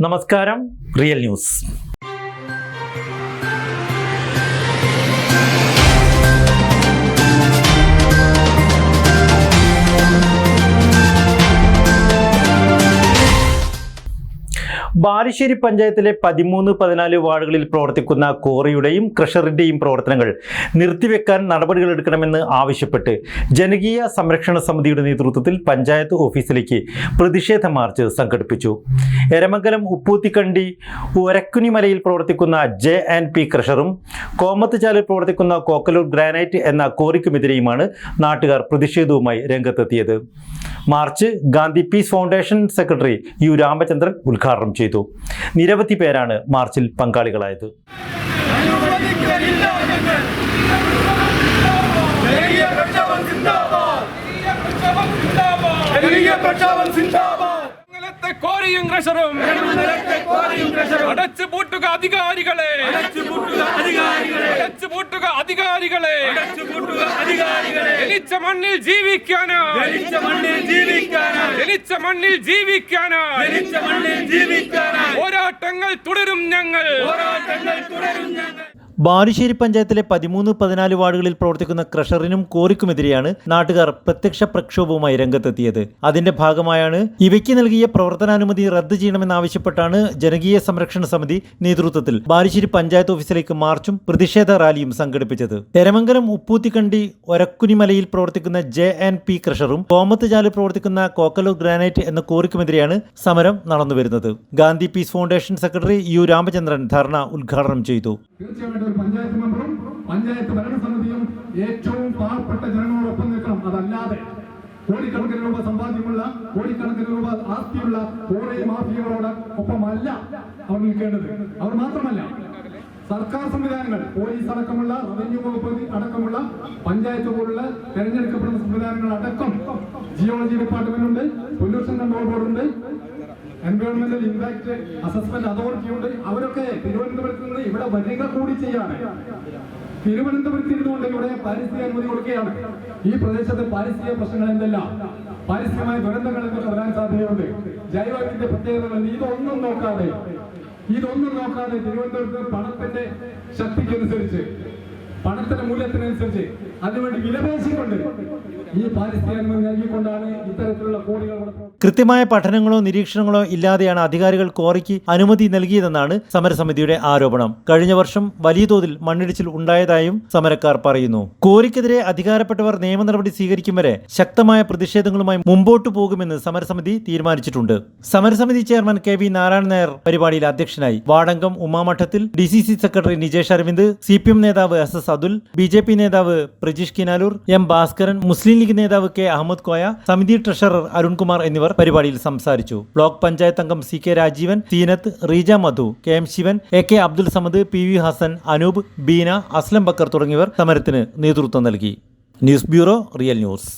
നമസ്കാരം real news. Balussery പഞ്ചായത്തിലെ പതിമൂന്ന് പതിനാല് വാർഡുകളിൽ പ്രവർത്തിക്കുന്ന കോറിയുടെയും ക്രഷറിന്റെയും പ്രവർത്തനങ്ങൾ നിർത്തിവെക്കാൻ നടപടികൾ എടുക്കണമെന്ന് ആവശ്യപ്പെട്ട് ജനകീയ സംരക്ഷണ സമിതിയുടെ നേതൃത്വത്തിൽ പഞ്ചായത്ത് ഓഫീസിലേക്ക് പ്രതിഷേധ മാർച്ച് സംഘടിപ്പിച്ചു. എരമംഗലം ഉപ്പൂത്തിക്കണ്ടി ഒരക്കുനിമലയിൽ പ്രവർത്തിക്കുന്ന ജെ ആൻഡ് പി ക്രഷറും കോമത്തുചാലിൽ പ്രവർത്തിക്കുന്ന കോക്കലൂർ ഗ്രാനൈറ്റ് എന്ന കോറിക്കുമെതിരെയുമാണ് നാട്ടുകാർ പ്രതിഷേധവുമായി രംഗത്തെത്തിയത്. March Gandhi peace foundation secretary U Ramachandran ഉദ്ഘാടനം ചെയ്തു. നിരവധി പേരാണ് മാർച്ചിൽ പങ്കാളികളായത്. പൂട്ടുക അധികാരികളെ അടച്ചു പൂട്ടുക അധികാരികളെ അടച്ചു അധികാരികളെ ജനിച്ച മണ്ണിൽ ജീവിക്കാനായി ജനിച്ച മണ്ണിൽ ജീവിക്കാനായി ജനിച്ച മണ്ണിൽ ജീവിക്കാനായി ജനിച്ച മണ്ണിൽ ജീവിക്കാനായി പോരാട്ടങ്ങൾ തുടരും ഞങ്ങൾ. പോരാട്ടങ്ങൾ തുടരും ബാലുശ്ശേരി പഞ്ചായത്തിലെ പതിമൂന്ന് പതിനാല് വാർഡുകളിൽ പ്രവർത്തിക്കുന്ന ക്രഷറിനും കോറിക്കുമെതിരെയാണ് നാട്ടുകാർ പ്രത്യക്ഷ പ്രക്ഷോഭവുമായി രംഗത്തെത്തിയത്. അതിന്റെ ഭാഗമായാണ് ഇവയ്ക്ക് നൽകിയ പ്രവർത്തനാനുമതി റദ്ദ് ചെയ്യണമെന്നാവശ്യപ്പെട്ടാണ് ജനകീയ സംരക്ഷണ സമിതി നേതൃത്വത്തിൽ ബാലുശ്ശേരി പഞ്ചായത്ത് ഓഫീസിലേക്ക് മാർച്ചും പ്രതിഷേധ റാലിയും സംഘടിപ്പിച്ചത്. എരമംഗലം ഉപ്പൂത്തിക്കണ്ടി ഒരക്കുനിമലയിൽ പ്രവർത്തിക്കുന്ന ജെ ആൻഡ് പി ക്രഷറും കോമത്തുചാലിൽ പ്രവർത്തിക്കുന്ന കോക്കലൂർ ഗ്രാനൈറ്റ് എന്ന കോറിക്കുമെതിരെയാണ് സമരം നടന്നുവരുന്നത്. Gandhi peace foundation secretary U Ramachandran dharna ഉദ്ഘാടനം ചെയ്തു. ഒരു പഞ്ചായത്ത് മെമ്പറും പഞ്ചായത്ത് ഭരണസമിതിയും ഏറ്റവും പാവപ്പെട്ട ജനങ്ങളോടൊപ്പം നിൽക്കണം. അതല്ലാതെ കോടിക്കണക്കിന് രൂപ സമ്പാദ്യമുള്ള കോടിക്കണക്കിന് രൂപ ആസ്തിയുള്ള കോറി മാഫിയകളോട് ഒപ്പമല്ല അവർ നിൽക്കേണ്ടത്. അവർ മാത്രമല്ല സർക്കാർ സംവിധാനങ്ങൾ പോലീസ് അടക്കമുള്ള റവന്യൂ വകുപ്പ് അടക്കമുള്ള പഞ്ചായത്ത് പോലുള്ള തെരഞ്ഞെടുക്കപ്പെടുന്ന സംവിധാനങ്ങൾ അടക്കം ജിയോളജി ഡിപ്പാർട്ട്മെന്റ് ഉണ്ട് പൊല്യൂഷൻ കൺട്രോൾ ബോർഡ് ഉണ്ട് എൻവയോൺമെന്റൽ ഇമ്പാക്ട് അസസ്മെന്റ് അതോറിറ്റി ഉണ്ട്. അവരൊക്കെ തിരുവനന്തപുരത്ത് നിന്ന് ഇവിടെ വരിക കൂടി ചെയ്യാണ്. തിരുവനന്തപുരത്ത് ഇരുന്നുകൊണ്ട് ഇവിടെ പാരിസ്ഥിതിക അനുമതി കൊടുക്കുകയാണ്. ഈ പ്രദേശത്തെ പാരിസ്ഥിതിക പ്രശ്നങ്ങൾ എന്തെല്ലാം? പാരിസ്ഥിതികമായ ദുരന്തങ്ങൾ എന്തൊക്കെ വരാൻ സാധ്യതയുണ്ട്. ജൈവത്തിന്റെ പ്രത്യേകതകൾ ഇതൊന്നും നോക്കാതെ ഇതൊന്നും നോക്കാതെ തിരുവനന്തപുരത്ത് പണത്തിന്റെ ശക്തിക്കനുസരിച്ച് പണത്തിന്റെ മൂല്യത്തിനനുസരിച്ച് അതിനുവേണ്ടി വിലപേശിക്കൊണ്ട് ഈ പാരിസ്ഥിതി അനുമതി നൽകിക്കൊണ്ടാണ് ഇത്തരത്തിലുള്ള കോടികൾ കൃത്യമായ പഠനങ്ങളോ നിരീക്ഷണങ്ങളോ ഇല്ലാതെയാണ് അധികാരികൾ കോറിക്ക് അനുമതി നൽകിയതെന്നാണ് സമരസമിതിയുടെ ആരോപണം. കഴിഞ്ഞ വർഷം വലിയ തോതിൽ മണ്ണിടിച്ചിൽ ഉണ്ടായതായും സമരക്കാർ പറയുന്നു. കോറിക്കെതിരെ അധികാരപ്പെട്ടവർ നിയമ നടപടി സ്വീകരിക്കും വരെ ശക്തമായ പ്രതിഷേധങ്ങളുമായി മുമ്പോട്ടു പോകുമെന്ന് സമരസമിതി തീരുമാനിച്ചിട്ടുണ്ട്. സമരസമിതി chairman K V Narayanan Nair പരിപാടിയിൽ അധ്യക്ഷനായി. വാടങ്കം ഉമാമഠത്തിൽ D C C secretary Nijesh Aravind C P M നേതാവ് S S Athul B J P നേതാവ് പ്രജീഷ് കിനാലൂർ എം ഭാസ്കരൻ മുസ്ലിം ലീഗ് നേതാവ് കെ അഹമ്മദ് കോയ സമിതി ട്രഷറർ അരുൺകുമാർ എന്നിവർ പരിപാടിയിൽ സംസാരിച്ചു. ബ്ലോക്ക് പഞ്ചായത്ത് അംഗം C K Rajeevan Zeenath Reeja Madhu K M Sivan A K Abdul Samad P V Hasan Anoop Beena Aslam Bakkar തുടങ്ങിയവർ സമരത്തിന് നേതൃത്വം നൽകി. News bureau real news.